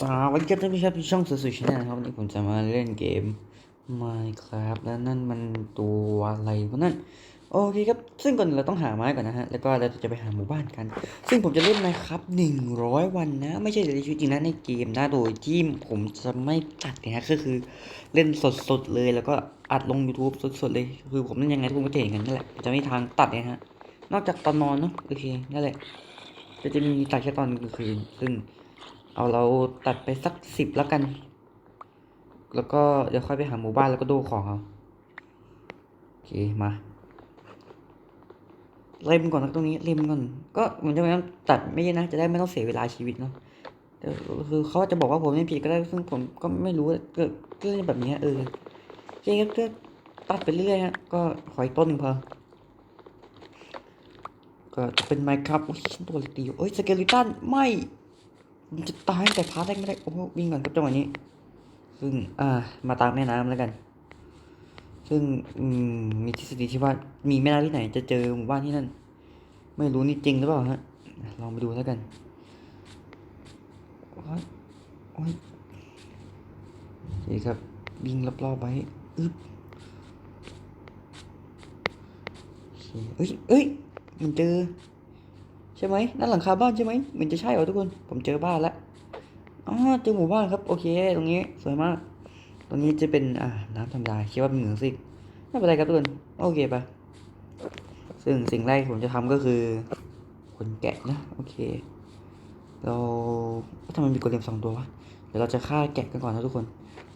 สวัสดีครับท่านผู้ชมที่ช่องสวยๆชาแนลครับวันนี้ผมจะมาเล่นเกม Minecraft แล้วนั่นมันตัวอะไรวะนั่นโอเคครับ ซึ่งก่อนเราต้องหาไม้ก่อนนะฮะ แล้วก็เราจะไปหาหมู่บ้านกัน ซึ่งผมจะเล่น Minecraft 100วันนะ ไม่ใช่ในชีวิตจริงนะในเกมนะโดยที่ผมจะไม่ตัดนะฮะก็คือเล่นสดๆเลยแล้วก็อัดลง YouTube สดๆเลยคือผมเล่นยังไงทุกคนก็จะเห็นกันนั่นแหละจะไม่ทางตัดนี่ยฮะนอกจากตอนนอนเนาะโอเคนั่นแหละก็จะมีตัดแค่ตอนกลางคืนซึ่ง เอาเราตัดไปสักสิบแล้วกัน แล้วก็เดี๋ยวค่อยไปหาหมู่บ้านแล้วก็ดูของเอาโอเคมาเล่มก่อนนะตรงนี้เล่มก่อน ก็เหมือนจะไม่ต้องตัดไม่ใช่นะจะได้ไม่ต้องเสียเวลาชีวิตเนาะคือเขาจะบอกว่าผมไม่ผิดก็ได้ซึ่งผมก็ไม่รู้ก็ก็เล่นแบบนี้เออโอเคครับก็ตัดไปเรื่อยๆฮะก็ขออีกต้นหนึ่งพอก็เป็นไมค์ครับโอ้ยฉันตัวเล็กดีอยู่เอ้ยสเกลิตันไม่ มันจะตายแต่พาร์ทแรกไม่ได้ โอ้วิ่งก่อนครับจังหวะนี้ ซึ่งอ่ามาตามแม่น้ำแล้วกัน ซึ่งมีทฤษฎีที่ว่ามีแม่น้ำที่ไหน จะเจอหมู่บ้านที่นั่น ไม่รู้นี่จริงหรือเปล่าฮะลองไปดูแล้วกันโอ้ยโอ้ยโอเครับวิ่งรอบๆไว้อึ๊บเคเอ้ยเอ้ยมันเจอ ช่ไหมนั่นหลังคาบ้านใช่ไหมเหมือนจะใช่เหรอทุกคน ผมเจอบ้านแล้วอ๋อเจอหมู่บ้านครับ โอเค ตรงนี้สวยมาก ตรงนี้จะเป็นอ่าน้ำธรรมดาคิดว่าเป็นเหมืองสิไม่เป็นไรครับทุกคนโอเคปะซึ่งสิ่งแรกผมจะทำก็คือขนแกะนะโอเค เราทำไมมีโกเลมสองตัววะเดี๋ยวเราจะฆ่าแกะกันก่อนนะทุกคน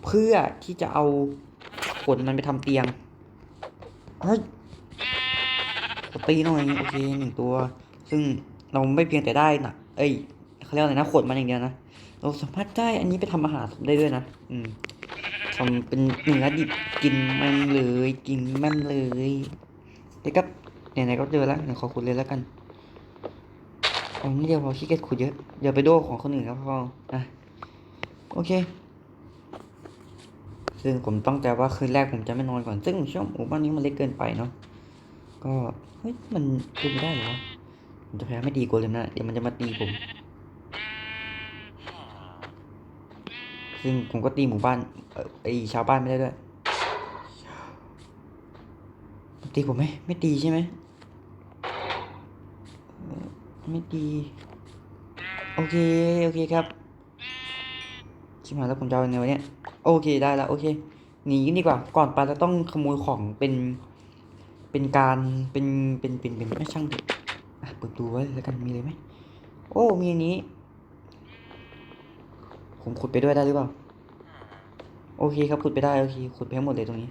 เพื่อที่จะเอาขนมันไปทำเตียงเฮ้ยตีหน่อยโอเคหนึ่งตัวซึ่ง เราไม่เพียงแต่ได้นะเอ้ยเขาเรียกอะไรนะขนมันอย่างเดียวนะ เราสามารถได้อันนี้ไปทำอาหารได้ด้วยนะ อืมทำเป็นเนื้อดิบกินม่นเลย กินแม่นเลยเด็กครับไหนๆก็เจอแล้วเดี๋ยวขอขุดเลยแล้วกันเอานี่เดียวพอขี้เกียจขุดเยอะอย่าไปโดของคนอื่นครับพ่ออะโอเค ซึ่งผมต้องใจว่าคืนแรกผมจะไม่นอนก่อน ซึ่งช่วงหมู่บ้านนี้มันเล็กเกินไปเนาะก็เฮ้ยมันดูไม่ได้เหรอ ผมจะพยายามไม่ตีโกเลมนะ เดี๋ยวมันจะมาตีผม ซึ่งผมก็ตีหมู่บ้านเออไอชาวบ้านไม่ได้ด้วยตีผมไหมไม่ตีใช่ไหมไม่ตี โอเค โอเคครับชิบหายแล้วผมจะเอาไงวะเนี่ยโอเคได้แล้วโอเคหนีกันดีกว่า ก่อนไปเราต้องขโมยของเป็น เป็นการเป็นเป็นเป็นเป็นไม่ช่างเถอะ เปิดดูไว้แล้วกันมีอะไรไหมโอ้มีอันนี้ ผมขุดไปด้วยได้หรือเปล่า โอเคครับขุดไปได้โอเคขุดไปทั้งหมดเลยตรงนี้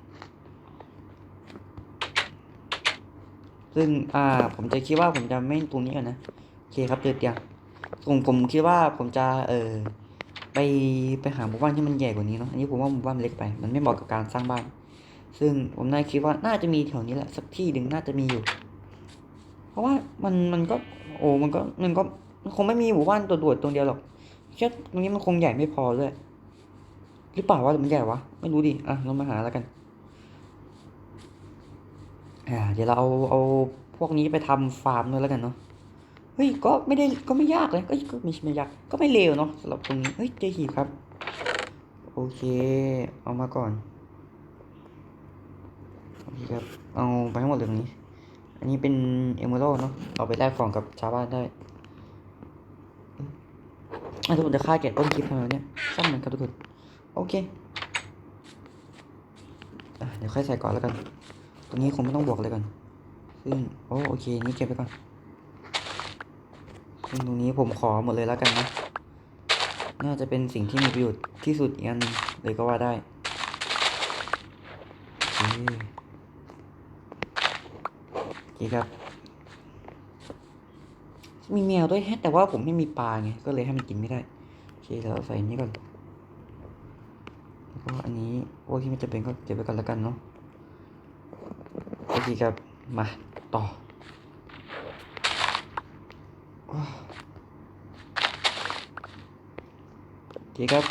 ซึ่งอ่า ผมจะคิดว่าผมจะไม่ตรงนี้ก่อนนะโอเคครับเจอเตียงผมผมคิดว่าผมจะเออไปไปหาหมู่บ้านที่มันใหญ่กว่านี้เนาะอันนี้ผมว่าหมู่บ้านเล็กไป มันไม่เหมาะกับการสร้างบ้าน ซึ่งผมน่าคิดว่าน่าจะมีแถวนี้แหละสักที่หนึ่งน่าจะมีอยู่ ราะว่ามันมันก็โอ้มันก็มันก็คงไม่มีหมู่บ้านตัวโดดตรงเดียวหรอกแค่ตรงนี้มันคงใหญ่ไม่พอด้วยหรือเปล่าวะหรือมันใหญ่วะไม่รู้ดิอะเรามาหาแล้วกันอ่าเดี๋ยวเราเอาเอาพวกนี้ไปทำฟาร์มด้วยแล้วกันเนาะเฮ้ยก็ไม่ได้ก็ไม่ยากเลยก็ก็ไม่ใช่ไม่ยากก็ไม่เลวเนาะสำหรับตรงนี้เฮ้ยเจหีบครับ โอเค เอามาก่อนโอเคครับเอาไปทั้งหมดเลยตรงนี้ อันนี้เป็นเอมเมอรัลเนาะเอาไปแลกของกับชาวบ้านได้อะทุกคนจะฆ่าแกะต้นคลิปทำไมเนี่ยช่างมันครับทุกคน โอเคอเดี๋ยวค่อยใส่ก่อนแล้วกัน ตรงนี้คงไม่ต้องบวกเลยก่อนซึ่งโอ้โอเค นี่เก็บไปก่อน ซึ่งตรงนี้ผมขอหมดเลยแล้วกันนะ น่าจะเป็นสิ่งที่มีประโยชน์ที่สุดอีกอันเลยก็ว่าได้ โอเค โอเคครับ มีแมวด้วยแฮะแต่ว่าผมไม่มีปลาไงก็เลยให้มันกินไม่ได้โอเคเราใส่นี้ก่อนแล้วก็อันนี้โอ้ที่ไม่จะเป็นก็เก็บไว้ก่อนแล้วกันเนาะโอเคครับมาต่อโอเคครับ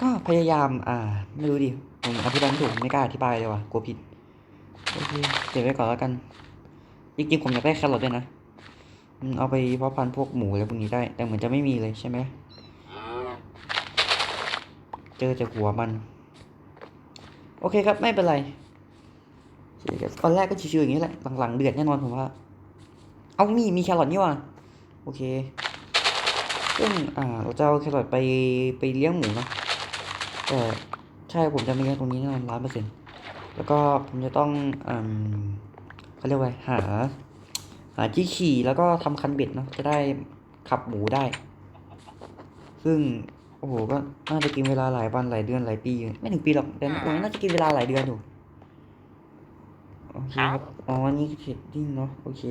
ก็พยายามอ่าไม่รู้ดิผมอธิบายไม่ถูกไม่กล้าอธิบายเลยว่ะกลัวผิด เก็บไว้ก่อนแล้วกันจริงๆผมอยากได้แครอทด้วยนะเอาไปเพาะพันธุ์พวกหมูอะไรพวกนี้ได้ แต่เหมือนจะไม่มีเลยใช่ไหมเจอแต่หัวมัน โอเคครับไม่เป็นไรตอนแรกก็ชิวๆอย่างนี้แหละหลังๆเดือดแน่นอนผมว่า เอามีมีแครอทนี่ว่ะโอเคซึ่งอ่าเราจะเอาแครอทไปไปเลี้ยงหมูนะแต่ใช่ผมจะไม่เลี้ยงตรงนี้แน่นอนร้อยเปอร์เซ็นต์ แล้วก็ผมจะต้องอืมเขาเรียกว่าหา หาที่ขี่แล้วก็ทำคันเบ็ดเนาะจะได้ขับหมูได้ ซึ่งโอ้โหก็น่าจะกินเวลาหลายวันหลายเดือนหลายปีอยู่ไม่ถึงปีหรอกแต่ตรงนี้น่าจะกินเวลาหลายเดือนอยู่โอเคครับอ๋ออันนี่เทรดดิ้งเนาะโอเค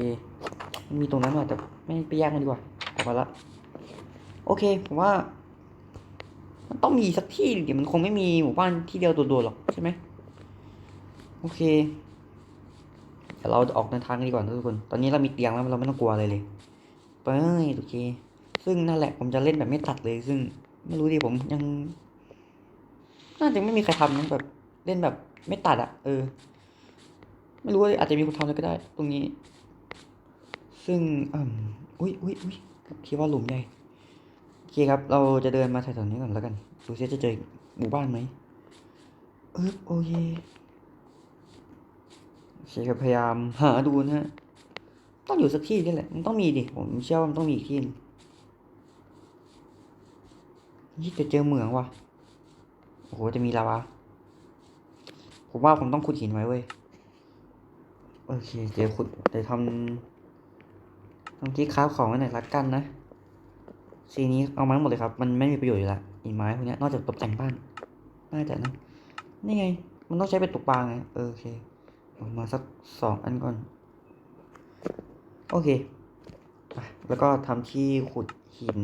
มันมีตรงนั้นว่ะแต่ไม่ไปแยกมันดีกว่าออกมาละโอเคผมว่า มันต้องมีสักที่เดี๋ยวมันคงไม่มีหมู่บ้านที่เดียวตัวๆหรอกใช่ไหม โอเคเดี๋ยวเราออกเดินทางกันดีกว่านทุกคน ตอนนี้เรามีเตียงแล้วเราไม่ต้องกลัวอะไรเลยไปโอเค ซึ่งนั่นแหละผมจะเล่นแบบไม่ตัดเลย ซึ่งไม่รู้ดิผมยังน่าจะไม่มีใครทำนะแบบเล่นแบบไม่ตัดอะเออ ไม่รู้ว่าอาจจะมีคนทำเลยก็ได้ ตรงนี้ ซึ่งอืมอุ้ยอุ้ยอุ้ยคิดว่าหลุมใหญ่โอเคครับ เราจะเดินมาแถวๆนี้ก่อนแล้วกัน ดูซิจะเจอหมู่บ้านไหมเออโอเค โอเคครับพยายามหาดูนะฮะ ต้องอยู่สักที่นี่แหละ มันต้องมีดิ ผมเชื่อว่ามันต้องมีอีกที่นึงนี่จะเจอเหมืองว่ะ โอ้โห จะมีลาวา ผมว่าผมต้องขุดหินไว้เว้ย โอเค เดี๋ยวขุดเดี๋ยวทำทำที่คราของไว้หน่อยละกันนะสีนี้เอามาหมดเลยครับ มันไม่มีประโยชน์อยู่ละอีไม้พวกนี้นอกจากตกแต่งบ้าน น่าจะนะ นี่ไง มันต้องใช้เป็นตกปลาไง เออโอเค มาสักสองอันก่อน โอเคไปแล้วก็ทำที่ขุดหิน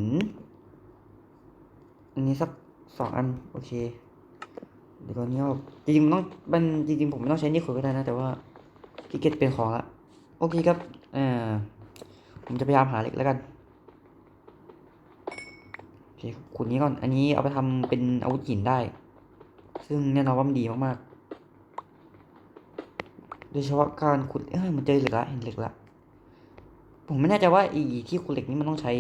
อันนี้สักสองอัน โอเค เดี๋ยวก่อนนี้เอาจริงๆมันต้องมันจริงๆผมไม่ต้องใช้นี่ขุดก็ได้นะ แต่ว่าขี้เกียจเป็นของละโอเคครับอ่าผมจะพยายามหาเหล็กแล้วกันโอเคขุดนี้ก่อน อันนี้เอาไปทำเป็นอาวุธหินได้ ซึ่งแน่นอนว่ามันดีมากๆ ยเฉพาะการขุดเอ้ยมันเจอเหล็กละเห็นเหล็กละผมไม่แน่ใจว่าอีที่ขุดเหล็กนี่มันต้องใช้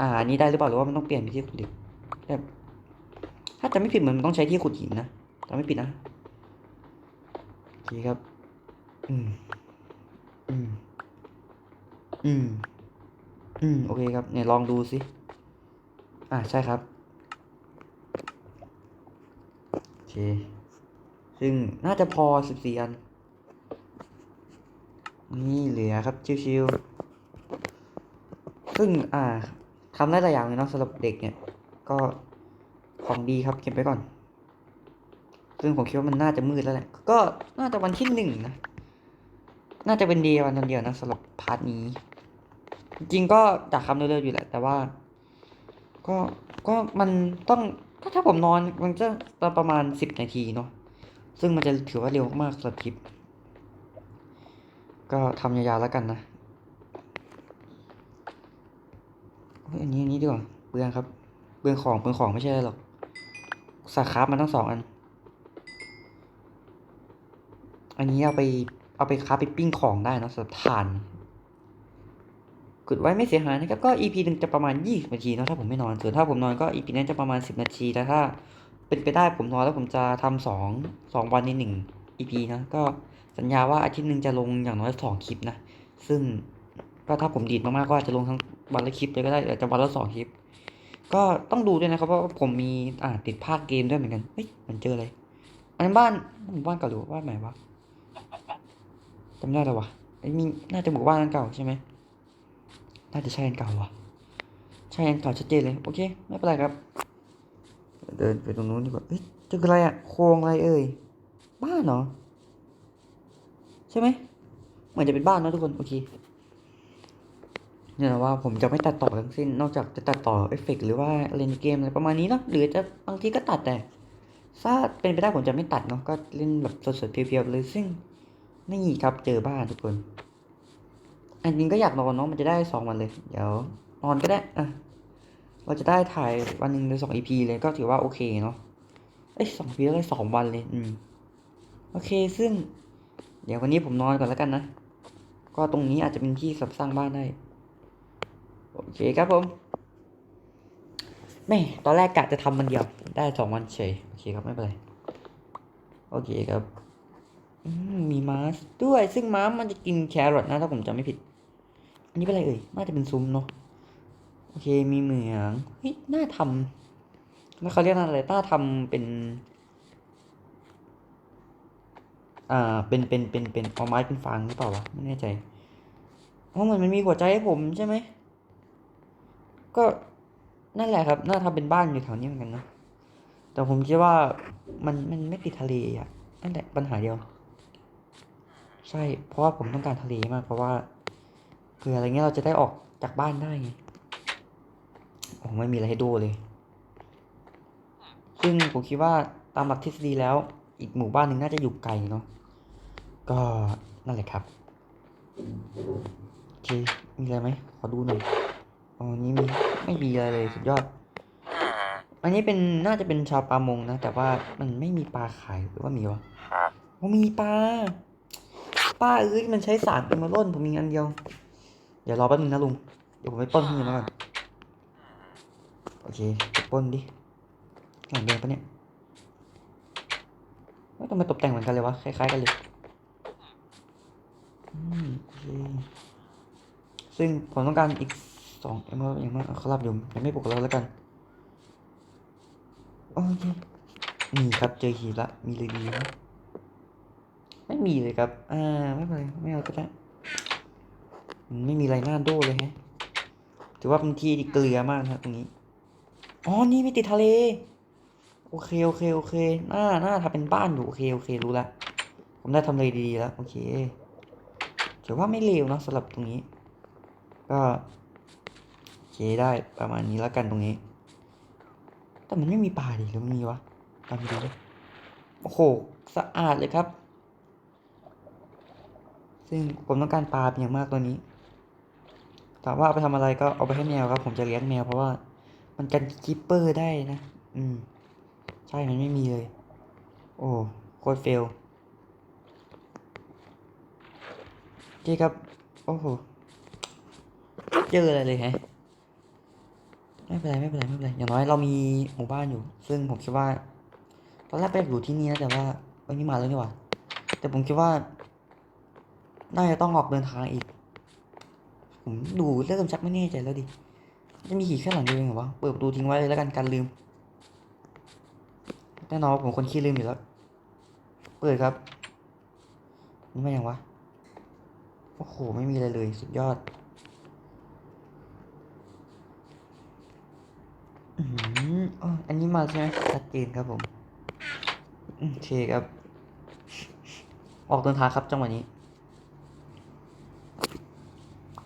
อ่านี้ได้หรือเปล่าหรือว่ามันต้องเปลี่ยนไปที่ขุดเหล็กแบบถ้าจะไม่ผิดเหมือนมันต้องใช้ที่ขุดหินนะถ้าไม่ผิดนะโอเคครับ อืม อืม อืม อืม โอเคครับ เนี่ยลองดูสิ อ่าใช่ครับ โอเค ซึ่งน่าจะพอสิบสี่อัน นี่เหลือครับชิวๆซึ่งอ่าทำได้หลายอย่างเลยเนาะสำหรับเด็กเนี่ย ก็ของดีครับเก็บไว้ก่อน ซึ่งผมคิดว่ามันน่าจะมืดแล้วแหละ ก็น่าจะวันที่หนึ่งนะ น่าจะเป็นเดียวันเดียวนะสำหรับพาร์ทนี้ จริงก็จากคำเร็วๆอยู่แหละ แต่ว่า ก็ก็มันต้องถ้าถ้าผมนอนมันจะประมาณสิบนาทีเนาะซึ่งมันจะถือว่าเร็วมากๆสำหรับคลิป ก็ทำยาวๆแล้วกันนะอันนี้อันนี้ดีกว่าเปลืองครับเปลืองของเปลืองของไม่ใช่ไรหรอกสาครับมันทั้งสองอัน อันนี้เอาไปเอาไปค้าไปปิ้งของได้นะสำหรับทานกดไว้ไม่เสียหายนะครับก็ EP หนึ่งจะประมาณ20นาทีนะถ้าผมไม่นอนส่วนถ้าผมนอนก็ EP นั้นจะประมาณ10นาทีแต่ถ้า เป็นไปได้ผมนอนแล้วผมจะทำสองสองวันในหนึ่ง EP นะก็ สัญญาว่าอาทิตย์หนึ่งจะลงอย่างน้อยสองคลิปนะ ซึ่งก็ถ้าผมดีดมากๆก็อาจจะลงทั้งวันละคลิปเลยก็ได้อาจจะวันละสองคลิป ก็ต้องดูด้วยนะครับว่าผมมีอ่าติดภาคเกมด้วยเหมือนกันเฮ้ยมันเจออะไรอันนั้บ้านหมู่บ้านเก่าหรือว่าบ้านใหม่วะจำได้แล้ววะไอ้นี่น่าจะหมู่บ้านอันเก่าใช่ไหมน่าจะใช่อันเก่าวะใช่อันเก่าชัดเจนเลยโอเคไม่เป็นไรครับ เดินไปตรงนู้นดีกว่าเอ้ยเจออะไรอะโครงอะไรเอ่ยบ้านเหรอ ใช่ไหมเหมือนจะเป็นบ้านเนะทุกคน โอเคเนี่ยนะว่าผมจะไม่ตัดต่อทั้งสิ้น นอกจากจะตัดต่อเอฟเฟกต์หรือว่าเล่นเกมอะไรประมาณนี้เนาะหรือจะบางทีก็ตัดแต่ถ้าเป็นไปได้ผมจะไม่ตัดเนาะก็เล่นแบบสดๆเพียวๆเลยซึ่งนี่ครับเจอบ้านทุกคน อันจริงก็อยากนอนเนาะมันจะได้สองวันเลย เดี๋ยวนอนก็ได้อะเราจะได้ถ่ายวันหนึ่งในสองอีพีเลยก็ถือว่าโอเคเนาะเอ้ยสองพีแล้วได้สองวันเลย อืม โอเคซึ่ง เดี๋ยววันนี้ผมนอนก่อนแล้วกันนะ ก็ตรงนี้อาจจะเป็นที่สับสร้างบ้านได้ โอเคครับผมแม่ ตอนแรกกะจะทำมันเดียว ได้สองวันเฉย โอเคครับไม่เป็นไร โอเคครับมมีม้าด้วย ซึ่งม้ามันจะกินแครอทนะ ถ้าผมจำไม่ผิด อันนี้เป็นอะไรเอ่ย น่าจะเป็นซุ้มเนาะ โอเค มีเหมือง เฮ้ย น่าทำแล้วเขาเรียกอะไรน่าทำเป็น อ่า เป็นเป็นเป็นเป็นเอาไม้เป็นฟางหรือเปล่าวะไม่แน่ใจเพราะมันมันมีหัวใจให้ผมใช่ไหมก็นั่นแหละครับ น่าทำเป็นบ้านอยู่แถวนี้เหมือนกันเนะแต่ผมคิดว่ามันมันไม่ติดทะเลอะนั่นแหละปัญหาเดียว ใช่ เพราะว่าผมต้องการทะเลมาก เพราะว่าเผื่ออะไรเงี้ยเราจะได้ออกจากบ้านได้ไงโอ้ไม่มีอะไรให้ดูเลย ซึ่งผมคิดว่าตามหลักทฤษฎีแล้ว อีกหมู่บ้านหนึ่งน่าจะอยู่ไกลเนาะ ก็นั่นแหละครับโอเคมีอะไรไหมขอดูหน่อยอ๋อนี่มีไม่มีอะไรเลยสุดยอด อันนี้เป็นน่าจะเป็นชาวประมงนะ แต่ว่ามันไม่มีปลาขายหรือว่ามีวะอ๋อมีปลาปลาเอ้ยมันใช้สารเป็นมาล่นผมมีอันเดียว เดี๋ยวรอแป๊บนึงนะลุงเดี๋ยวผมไปปล้นที่นี่มาก่อนโอเคไปปล้นดิหลังเดินปะเนี่ยไม่ต้องมาตกแต่งเหมือนกันเลยวะคล้ายๆกันเลยอืมโอเค ซึ่งผมต้องการอีกสองเอ็มอย่างมากเขารับอยู่ยังไม่ปลุกเราแล้วกันโอเคนี่ครับเจอหีบละมีเลยดีนะไม่มีเลยครับอ่าไม่เป็นไรไม่เอาก็ได้มันไม่มีอะไรน่าโดเลยแฮะถือว่าเป็นที่ที่เกลือมากนะครับตรงนี้อ๋อนี่ไม่ติดทะเลโอเคโอเคโอเคหน่าหน่าทำเป็นบ้านอยู่โอเคโอเครู้ละผมได้ทำเลดีๆแล้วโอเค ถือว่าไม่เลวเนอะสำหรับตรงนี้ ก็โอเคได้ประมาณนี้แล้วกันตรงนี้ แต่มันไม่มีปลาดิหรือมันมีวะตามดูดิโอ้โหสะอาดเลยครับ ซึ่งผมต้องการปลาเป็นอย่างมากตัวนี้ถามว่าเอาไปทำอะไรก็เอาไปให้แมวครับ ผมจะเลี้ยงแมวเพราะว่า มันกันคิปเปอร์ได้นะ อืม ใช่มันไม่มีเลย โอ้โคตรเฟล โอเคครับ โอ้โห เจออะไรเลยแฮะ ไม่เป็นไรไม่เป็นไรไม่เป็นไร อย่างน้อยเรามีหมู่บ้านอยู่ ซึ่งผมคิดว่า ตอนแรกไปอยู่ที่นี่นะแต่ว่าวันนี้มาแล้วนี่หว่า แต่ผมคิดว่า น่าจะต้องออกเดินทางอีก ผมดูเริ่มชักไม่แน่ใจแล้วดิ จะมีหีแค่หลังเดียวเองเหรอวะ เปิดประตูทิ้งไว้เลยแล้วกันการลืม แน่นอนผมคนขี้ลืมอยู่แล้ว เปิดครับนี่มาอย่างวะ โอ้โห ไม่มีอะไรเลย สุดยอดอืมอ๋ออันนี้มาใช่ไหมชัดเจนครับผม โอเคครับ ออกเดินทางครับจังหวะนี้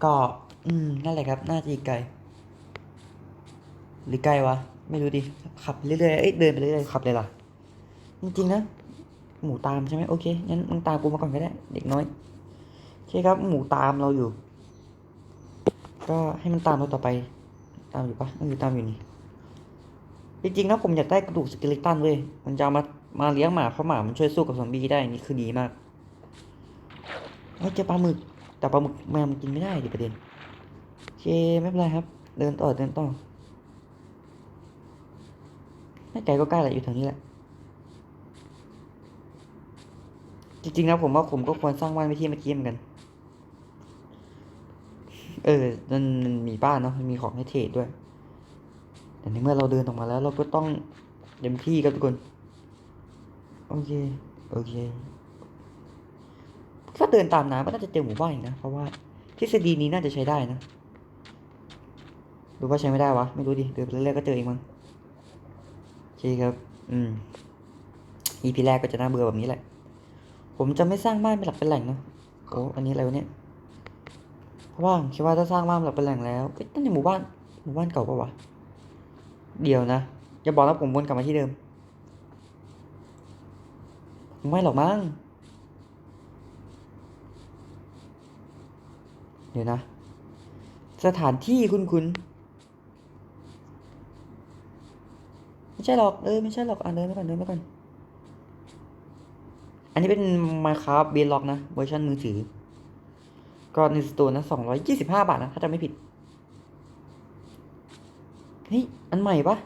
ก็ อืม นั่นแหละครับ น่าจะอีกไกล หรือไกลวะ ไม่รู้ดิ ขับเรื่อยๆ เอ้ย เดินไปเรื่อยๆ ขับเลยล่ะ จริงๆนะ หมูตามใช่ไหมโอเค งั้นมึงตามกูมาก่อนก็ได้ เด็กน้อย โอเคครับ หมูตามเราอยู่ ก็ให้มันตามเราต่อไป ตามอยู่ปะมันอยู่ตามอยู่นี่ จริงๆนะผมอยากได้กระดูกสกเลตันเว้ย มันจะมา มาเลี้ยงหมาเพราะหมามันช่วยสู้กับซอมบี้ได้ นี่คือดีมากเฮ้ยเจอปลาหมึก แต่ปลาหมึกแมวมันกินไม่ได้ดิประเด็นโอเคไม่เป็นไรครับ เดินต่อเดินต่อไม่ไกลก็ใกล้แหละอยู่แถวนี้แหละ จริงๆนะผมว่าผมก็ควรสร้างบ้านไว้ที่เมื่อกี้เหมือนกัน เออมันมันมีบ้านเนาะมันมีของให้เทรดด้วย แต่ในเมื่อเราเดินออกมาแล้ว เราก็ต้องเต็มที่ครับทุกคน โอเค โอเค ถ้าเดินตามน้ำก็น่าจะเจอหมู่บ้านนะ เพราะว่าทฤษฎีนี้น่าจะใช้ได้นะหรือว่าใช้ไม่ได้วะ ไม่รู้ดิ เดินไปเรื่อยๆก็เจอเองมั้งโอเคครับ อืม EP แรกก็จะน่าเบื่อแบบนี้แหละ ผมจะไม่สร้างบ้านเป็นหลักเป็นแหล่งเนอะโอ้อันนี้อะไรวะเนี่ย เพราะว่าผมคิดว่าถ้าสร้างบ้านเป็นหลักเป็นแหล่งแล้วนั่นในหมู่บ้านหมู่บ้านเก่าปะวะเดี๋ยวนะอย่าบอกนะผมวนกลับมาที่เดิม ไม่หรอกมั้งเดี๋ยวนะ สถานที่คุณคุณไม่ใช่หรอกเออไม่ใช่หรอกอ่านเดินไปก่อนเดินไปก่อนอันนี้เป็น Minecraft b e d r o c นะเวอร์ชันมือถือ ก็ในสตูนะสองร้อยยี่สิบห้าบาทนะ ถ้าจำไม่ผิด เฮ้ย อันใหม่ปะ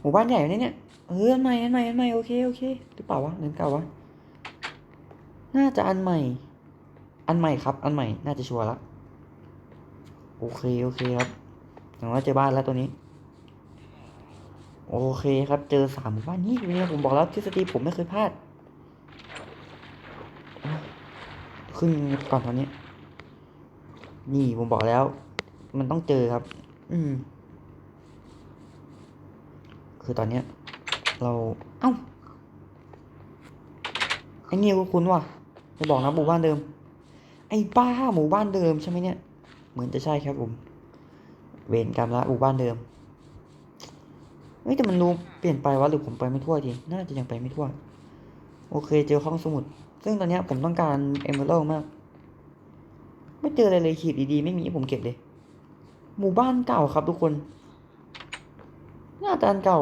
หมู่บ้านใหญ่เนี่ยเนี่ย เออ อันใหม่ อันใหม่ อันใหม่ โอเค โอเค หรือเปล่าวะหรือเก่าวะ น่าจะอันใหม่ อันใหม่ครับ อันใหม่ น่าจะชัวร์ละ โอเค โอเคครับอย่างว่าเจอบ้านแล้วตัวนี้ โอเคครับ เจอสามหมู่บ้านนี่เนี่ยผมบอกแล้วทฤษฎีผมไม่เคยพลาด ขึ้นก่อนตอนนี้ นี่ผมบอกแล้ว มันต้องเจอครับ อืม คือตอนเนี้ย เรา เอ้าไอ้เนี่ยก็คุ้นว่ะจะบอกนะหมู่บ้านเดิม ไอ้บ้าหมู่บ้านเดิมใช่ไหมเนี่ย เหมือนจะใช่ครับผม เวรกรรมละหมู่บ้านเดิมเฮ้ยแต่มันดูเปลี่ยนไปวะหรือผมไปไม่ทั่วทีน่าจะยังไปไม่ทั่ว โอเค เจอห้องสมุด ซึ่งตอนนี้ผมต้องการเอเมอรัลมาก ไม่เจออะไรเลยขีดดีๆ ไม่มีผมเก็บเลย หมู่บ้านเก่าครับทุกคน น่าจะอันเก่า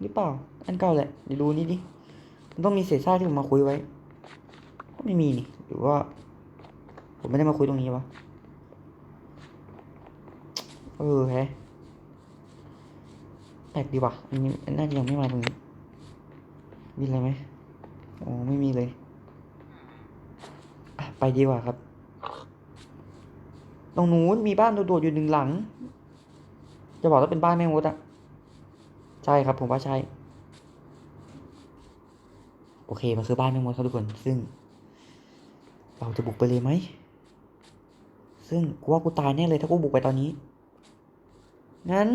หรือเปล่า อันเก่าแหละเดี๋ยวดูนี่ดิ มันต้องมีเศษซากที่ผมมาคุยไว้ ก็ไม่มีนี่ หรือว่า ผมไม่ได้มาคุยตรงนี้วะ เออแฮะแปลกดีว่ะอันนี้น่าจะยังไม่มาตรงนี้ มีอะไรไหมอ๋อไม่มีเลย ไปดีกว่าครับ ตรงนู้นมีบ้านโดดๆอยู่หนึ่งหลัง จะบอกว่าเป็นบ้านแม่มดอะใช่ครับผมว่าใช่ โอเคมันคือบ้านแม่มดครับทุกคน ซึ่ง เราจะบุกไปเลยไหม ซึ่งกูว่ากูตายแน่เลยถ้ากูบุกไปตอนนี้ งั้น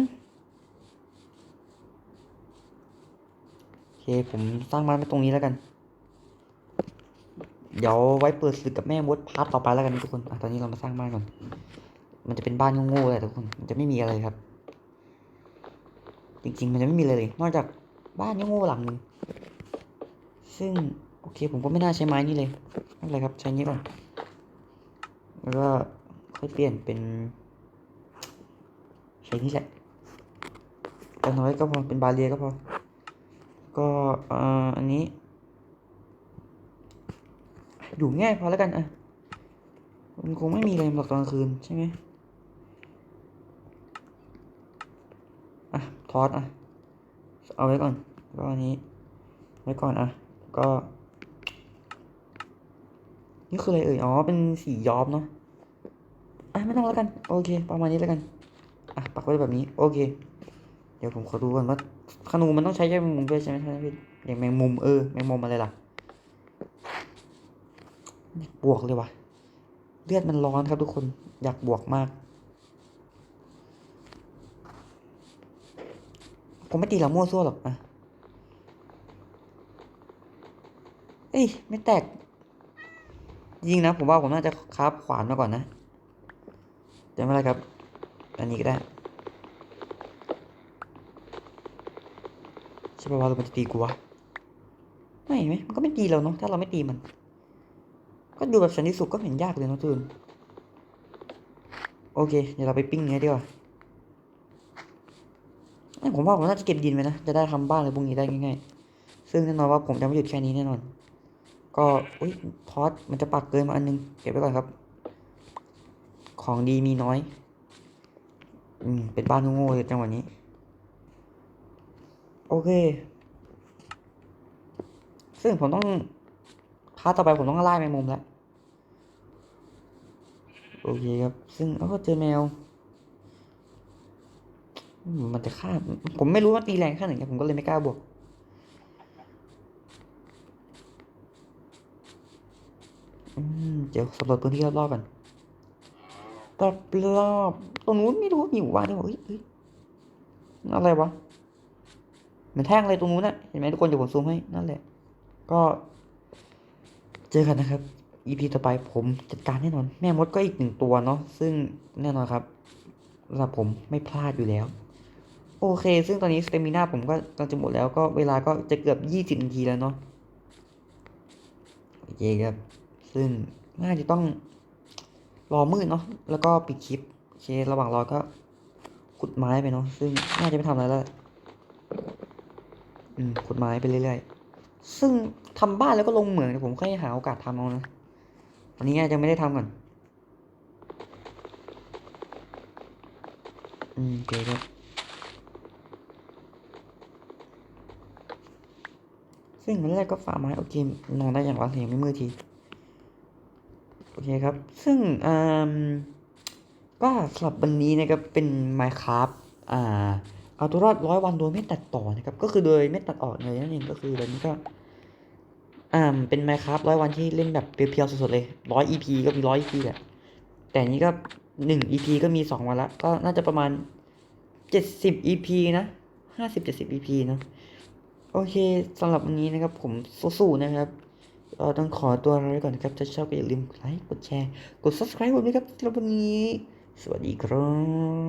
โอเคผมสร้างบ้านไว้ตรงนี้แล้วกัน เดี๋ยวไว้เปิดศึกกับแม่มดพาร์ทต่อไปแล้วกันนะทุกคนอตอนนี้เรามาสร้างบ้านก่อน มันจะเป็นบ้านโง่ๆเลยทุกคน มันจะไม่มีอะไรครับ จริงๆ มันจะไม่มีอะไรเลย นอกจากบ้านโง่ๆหลังหนึง ซึ่งโอเค ผมก็ไม่น่าใช้ไม้นี่เลยไม่เป็นไรครับ ใช้นี้ก่อน แล้วก็ค่อยเปลี่ยนเป็น ใช้นี่แหละแต่น้อยก็พอ เป็นบาเรียก็พอ ก็เอ่ออันนี้ อยู่ง่ายพอแล้วกันอะมันคงไม่มีอะไรหรอกตอนกลางคืนใช่ไหมอะทอสอะ เอาไว้ก่อนก็อันนี้ ไว้ก่อนอะ ก็ นี่คืออะไรเอ่ย อ๋อ เป็นสีย้อมเนาะ อะไม่ต้องแล้วกัน โอเค ประมาณนี้แล้วกัน อะ ปักไว้แบบนี้ โอเค เดี๋ยวผมขอดูก่อนว่าขนูมันต้องใช้แค่แมงมุมด้วยใช่ไหมใช่ไหมพี่อย่างแมงมุมเออ แมงมุมอะไรล่ะ บวกเลยว่ะ เลือดมันร้อนครับทุกคน อยากบวกมาก ผมไม่ตีหลังมั่วซั่วหรอกอะเอ้ย ไม่แตก ยิงนะ ผมว่าผมน่าจะคาบขวานมาก่อนนะจะไม่เป็นไรครับ อันนี้ก็ได้ใช่ป่าวว่ามันจะตีกูวะ ไม่ไหมมันก็ไม่ตีเราเนาะถ้าเราไม่ตีมัน ก็ดูแบบสันติสุขก็เห็นยากเลยนะทุนโอเค เดี๋ยวเราไปปิ้งเนี้ยดีกว่าผมว่าผมน่าจะเก็บดินไว้นะ จะได้ทำบ้านอะไรพวกนี้ได้ง่ายๆ ซึ่งแน่นอนว่าผมจะไม่หยุดแค่นี้แน่นอน ก็อุ้ยทอสมันจะปักเกินมาอันนึง เก็บไว้ก่อนครับ ของดีมีน้อย อืม เป็นบ้านโง่ๆเลยจังหวะนี้ โอเค ซึ่งผมต้องาต่อไปผมต้องไล่แมงมุมแล้ว โอเคครับ ซึ่งเอ้าเจอแมว มันจะฆ่า ผมไม่รู้ว่าตีแรงแค่ไหนครับผมก็เลยไม่กล้าบวกเดี๋ยวสำรวจพื้นที่รอบๆก่อนรอบตรงนู้นไม่รู้มีหมู่บ้านด้วยเฮ้ยเฮ้ยอะไรวะเหมือนแท่งอะไรตรงนู้นน่ะเห็นไหมทุกคนเดี๋ยวผมซูมให้นั่นแหละ ก็ จอกันนะครับ EP ต่อไปผมจัดการแน่นอน แม่มดก็อีกหนึ่งตัวเนาะซึ่งแน่นอนครับสำหรับผมไม่พลาดอยู่แล้ว โอเค ซึ่งตอนนี้สเตมิน่าผมก็กำลังจะหมดแล้วก็เวลาก็จะเกือบยี่สิบนาทีแล้วเนาะโอเคครับ ซึ่งน่าจะต้องรอมืดเนาะแล้วก็ปิดคลิปโอเค ระหว่างรอก็ขุดไม้ไปเนาะซึ่งน่าจะไม่ทำอะไรแล้วแหละอืมขุดไม้ไปเรื่อยๆ ซึ่งทำบ้านแล้วก็ลงเหมืองเดี๋ยผมค่อยหาโอกาสทำเอานะวันนี้ยังไม่ได้ทำก่อนอืมโอเคครับซึ่งวันแรกก็ฝ่าไม้โอเคนอนได้อย่างว่าเสียงไม่มือทีโอเคครับ ซึ่งอ่าก็สำหรับวันนี้นะครับเป็น Minecraft อ่า เอาตัวรอดร้อยวันโดยไม่ตัดต่อนะครับ ก็คือโดยไม่ตัดออกเลยนั่นเองก็คือแบบนี้ก็อ่าเป็น Minecraft ร้อยวันที่เล่นแบบเพียวๆสดๆเลยร้อย EP ก็มีร้อย EP แหละแต่อันนี้ก็หนึ่ง EP ก็มีสองวันละก็น่าจะประมาณเจ็ดสิบ EP นะห้าสิบเจ็ดสิบ EP เนะโอเคสำหรับวันนี้นะครับผมสู้ๆนะครับเราต้องขอตัวลาไปก่อนนะครับถ้าชอบก็อย่าลืมกดไลค์กดแชร์กด subscribe ผมด้วยครับสำหรับวันนี้ สวัสดีครับ